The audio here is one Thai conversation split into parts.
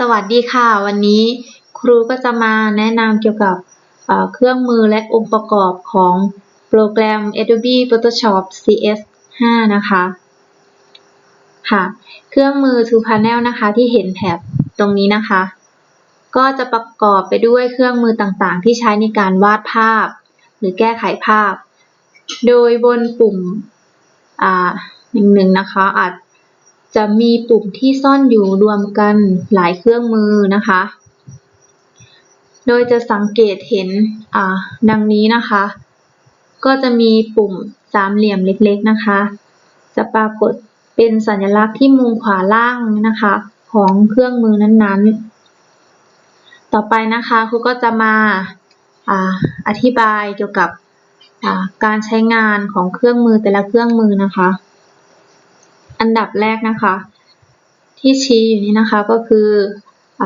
สวัสดีค่ะ วันนี้ครูก็จะมาแนะนำเกี่ยวกับเครื่องมือและองค์ประกอบของโปรแกรม Adobe Photoshop CS5 นะคะ ค่ะ เครื่องมือ To Panel นะคะที่เห็นแถบตรงนี้นะคะ ก็จะประกอบไปด้วยเครื่องมือต่างๆ ที่ใช้ในการวาดภาพ หรือแก้ไขภาพ โดยบนปุ่มอ่าหนึ่งหนึ่งนะคะอาจ จะมีปุ่มที่ซ่อนอยู่รวมกันหลายเครื่องมือนะคะ โดยจะสังเกตเห็นดังนี้นะคะ ก็จะมีปุ่มสามเหลี่ยมเล็กๆนะคะ จะปรากฏเป็นสัญลักษณ์ที่มุมขวาล่างนะคะของเครื่องมือนั้นๆ ต่อไปนะคะครูก็จะมาออธิบายเกี่ยวกับการใช้งานของเครื่องมือแต่ละเครื่องมือนะคะ อันดับแรกนะคะ ที่ชี้อยู่นี้นะคะก็คืออ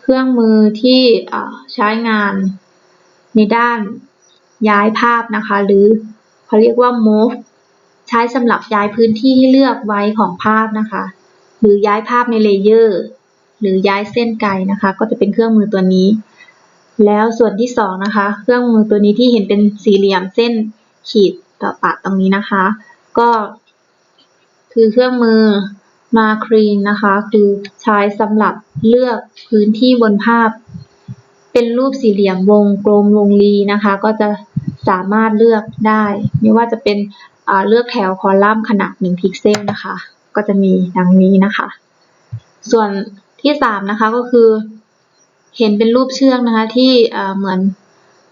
เครื่องมือที่ใช้งานในด้านย้ายภาพนะคะ หรือเขาเรียกว่า move ใช้สำหรับย้ายพื้นที่ที่เลือกไว้ของภาพนะคะ หรือย้ายภาพในเลเยอร์หรือย้ายเส้นไกลนะคะ ก็จะเป็นเครื่องมือตัวนี้ แล้วส่วนที่สองนะคะ เครื่องมือตัวนี้ที่เห็นเป็นสี่เหลี่ยมเส้นขีดต่อปะตรงนี้นะคะ ก็ คือเครื่องมือมาครีนนะคะ คือใช้สำหรับเลือกพื้นที่บนภาพ เป็นรูปสี่เหลี่ยมวงกลมวงรีนะคะ ก็จะสามารถเลือกได้ ไม่ว่าจะเป็นเลือกแถวคอลัมน์ขนาด 1 พิกเซลนะคะ ก็จะมีดังนี้นะคะ ส่วนที่สามนะคะก็คือ เห็นเป็นรูปเชือกนะคะที่เหมือน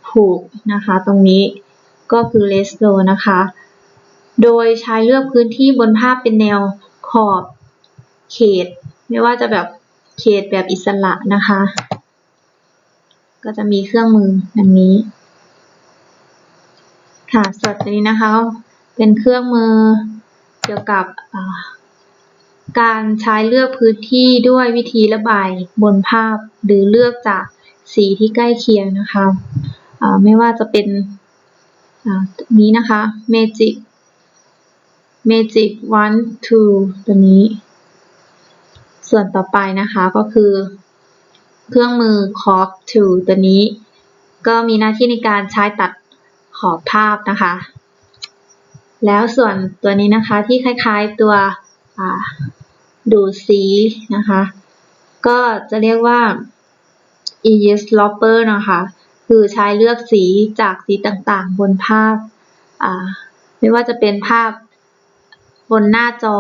ผูกนะคะ ตรงนี้ก็คือเลสโ w นะคะ โดยใช้เลือกพื้นที่บนภาพเป็นแนวขอบเขต ไม่ว่าจะแบบเขตแบบอิสระนะคะ ก็จะมีเครื่องมือดังนี้ ค่ะส่วนตัวนี้นะคะ เป็นเครื่องมือเกี่ยวกับการใช้เลือกพื้นที่ด้วยวิธีระบายบนภาพ หรือเลือกจากสีที่ใกล้เคียงนะคะไม่ว่าจะเป็นนี้นะคะ Magic Magic One Two ตัวนี้ ส่วนต่อไปนะคะก็คือ เครื่องมือ Corp Tool ตัวนี้ ก็มีหน้าที่ในการใช้ตัดขอบภาพนะคะ แล้วส่วนตัวนี้นะคะที่คล้ายๆตัวดูดสีนะคะ ก็จะเรียกว่า e s l o p p e r นะคะ คือใช้เลือกสีจากสีต่างๆ บนภาพ ไม่ว่าจะเป็นภาพ บนหน้าจอ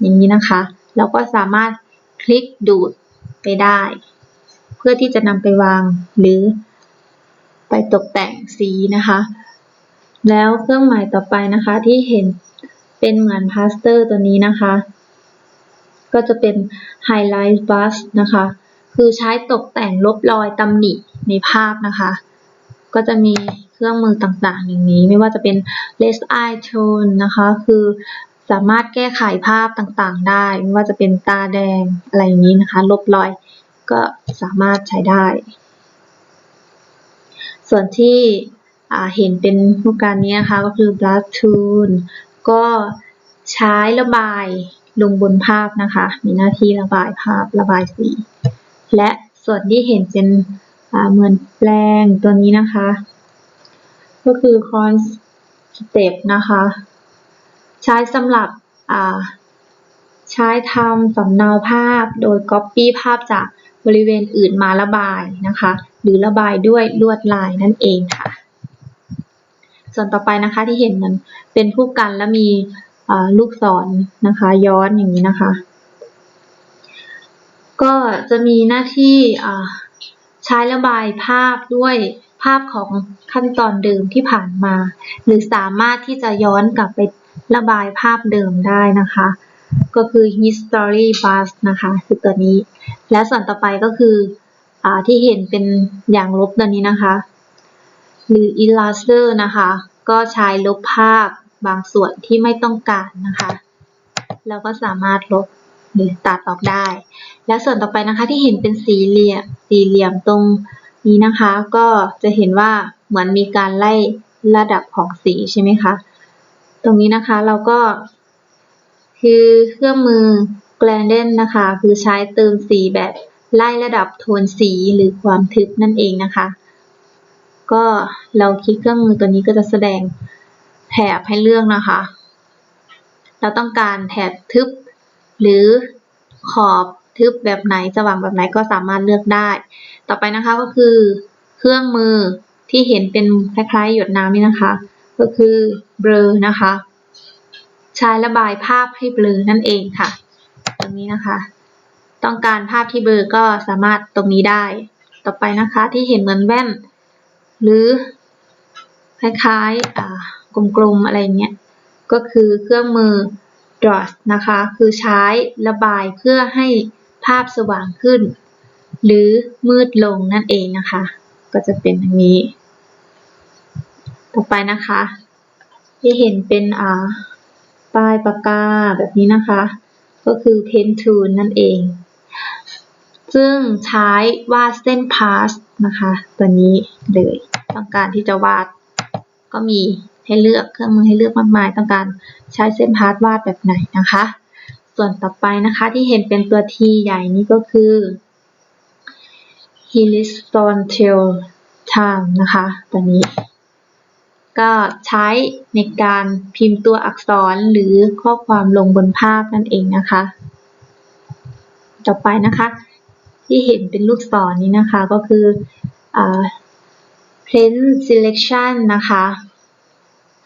อย่างนี้นะคะแล้วก็สามารถคลิกดูดไปได้ เพื่อที่จะนำไปวางหรือไปตกแต่งสีนะคะ แล้วเครื่องหมายต่อไปนะคะที่เห็นเป็นเหมือนพาสเตอร์ตัวนี้นะคะ ก็จะเป็น Highlight Brush นะคะ คือใช้ตกแต่งลบรอยตำหนิในภาพนะคะ ก็จะมีเครื่องมือต่างๆ อย่างนี้ ไม่ว่าจะเป็น Less Eye Tone นะคะ คือ สามารถแก้ไขภาพต่างๆ ได้ ไม่ว่าจะเป็นตาแดงอะไรอย่างนี้นะคะ ลบรอยก็สามารถใช้ได้ ส่วนที่เห็นเป็นรูปการนี้นะคะก็คือ Brush Tool ก็ใช้ระบายลงบนภาพนะคะ มีหน้าที่ระบายภาพระบายสี และส่วนที่เห็นเป็นเหมือนแปลงตัวนี้นะคะ ก็คือ Con Step นะคะ ใช้สำหรับใช้ทำสำเนาภาพโดย Copy ภาพจากบริเวณอื่นมาระบายนะคะ หรือระบายด้วยลวดลายนั่นเองค่ะ ส่วนต่อไปนะคะที่เห็นมันเป็นผู้กันและมีลูกศรนะคะ ย้อนอย่างนี้นะคะ ก็จะมีหน้าที่ใช้ระบายภาพด้วยภาพของขั้นตอนเดิมที่ผ่านมา หรือสามารถที่จะย้อนกลับไป ระบายภาพเดิมได้นะคะ ก็คือ history bus นะคะคือตัวนี้ และส่วนต่อไปก็คืออที่เห็นเป็นอย่างลบตัวนี้นะคะ หรือ eraser นะคะ ก็ใช้ลบภาพบางส่วนที่ไม่ต้องการนะคะแล้วก็สามารถลบหรือตัดออกได้ และส่วนต่อไปนะคะที่เห็นเป็นสีเหลี่ยมสี่เหลี่ยมตรงนี้นะคะ ก็จะเห็นว่าเหมือนมีการไล่ระดับของสีใช่ไหมคะ ตรงนี้นะคะเราก็ คือเครื่องมือ gradient นะคะ คือใช้เติมสีแบบไล่ระดับโทนสีหรือความทึบนั่นเองนะคะ ก็เราคลิกเครื่องมือตัวนี้ก็จะแสดงแถบให้เลือกนะคะ เราต้องการแถบทึบ หรือขอบทึบแบบไหนสว่างแบบไหนก็สามารถเลือกได้ ต่อไปนะคะก็คือเครื่องมือที่เห็นเป็นคล้ายๆ หยดน้ำนี่นะคะ ก็คือเบลอนะคะ ใช้ระบายภาพให้เบลอนั่นเองค่ะ ตรงนี้นะคะ ต้องการภาพที่เบลอก็สามารถตรงนี้ได้ ต่อไปนะคะที่เห็นเหมือนแว่น หรือคล้ายๆกลมๆอะไรเงี้ยก็คือเครื่องมือ Dross นะคะ คือใช้ระบายเพื่อให้ภาพสว่างขึ้น หรือมืดลงนั่นเองนะคะ ก็จะเป็นอย่างนี้ ต่อไปนะคะที่เห็นเป็นอ่าปลายปากกาแบบนี้นะคะ ก็คือ pen tool นั่นเอง ซึ่งใช้วาดเส้นพาสนะคะ ตัวนี้เลยต้องการที่จะวาดก็มีให้เลือกเครื่องมือให้เลือกมากมาย ต้องการใช้เส้นพาสวาดแบบไหนนะคะ ส่วนต่อไปนะคะที่เห็นเป็นตัว T ใหญ่นี้ก็คือ horizontal time นะคะ ตัวนี้ ก็ใช้ในการพิมพ์ตัวอักษรหรือข้อความลงบนภาพนั่นเองนะคะ ต่อไปนะคะ ที่เห็นเป็นลูกศรนนี้นะคะก็คืออ print selection นะคะ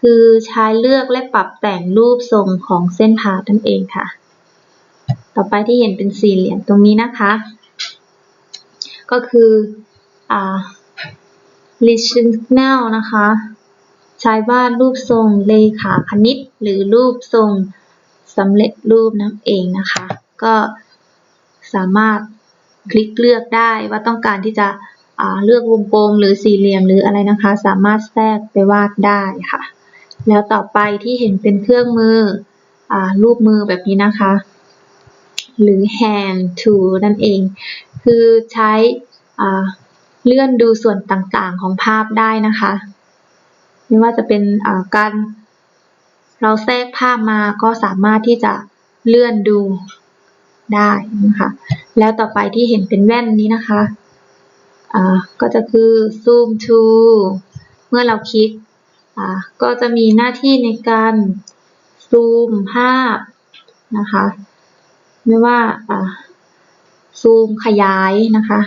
คือใช้เลือกและปรับแต่งรูปทรงของเส้นผ่านั่นเองค่ะ ต่อไปที่เห็นเป็นสี่เหลี่ยมตรงนี้นะคะ ก็คืออ Rational นะคะ ใช้วาดรูปทรงเลขาคณิต หรือรูปทรงสำเร็จรูปนั่นเองนะคะ ก็สามารถคลิกเลือกได้ว่าต้องการที่จะเลือกวงกลมหรือสี่เหลี่ยมหรืออะไรนะคะ สามารถแทรกไปวาดได้ค่ะ แล้วต่อไปที่เห็นเป็นเครื่องมืออรูปมือแบบนี้นะคะ หรือ hand tool นั่นเอง คือใช้เลื่อนดูส่วนต่างๆของภาพได้นะคะ ไม่ว่าจะเป็นการเราแทรกภาพมาก็สามารถที่จะเลื่อนดูได้นะคะ แล้วต่อไปที่เห็นเป็นแว่นนี้นะคะก็จะคือ zoom to เมื่อเราคลิกก็จะมีหน้าที่ในการซูมภาพนะคะ ไม่ว่าซูมขยายนะคะ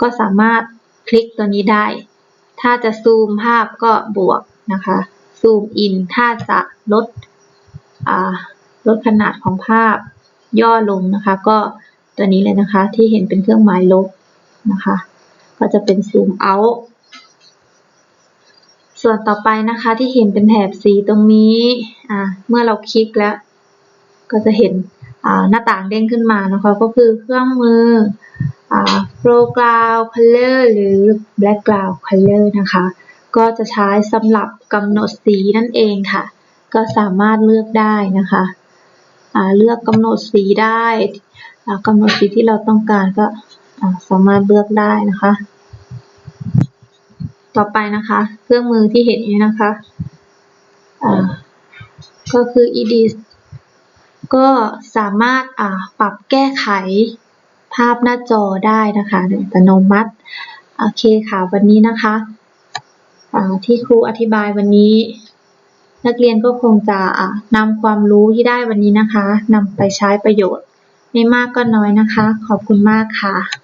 ก็สามารถคลิกตัวนี้ได้ ถ้าจะซูมภาพก็บวก นะคะซูมอินถ้าจะลดลดขนาดของภาพย่อลงนะคะ ก็ตัวนี้เลยนะคะที่เห็นเป็นเครื่องหมายลบนะคะ ก็จะเป็นซูมเอาส่วนต่อไปนะคะที่เห็นเป็นแถบสีตรงนี้เมื่อเราคลิกแล้ว ก็จะเห็นหน้าต่างเด้งขึ้นมานะคะ ก็คือเครื่องมือ foreground color หรือ background color นะคะ ก็จะใช้สำหรับกำหนดสีนั่นเองค่ะ ก็สามารถเลือกได้นะคะเลือกกำหนดสีได้กำหนดสีที่เราต้องการก็สามารถเลือกได้นะคะ ต่อไปนะคะ เครื่องมือที่เห็นนี้นะคะก็คือ edit ก็สามารถปรับแก้ไขภาพหน้าจอได้นะคะอัตโนมัติ โอเคค่ะ วันนี้นะคะ ที่ครูอธิบายวันนี้ นักเรียนก็คงจะนำความรู้ที่ได้วันนี้นะคะนำไปใช้ประโยชน์ ไม่มากก็น้อยนะคะ ขอบคุณมากค่ะ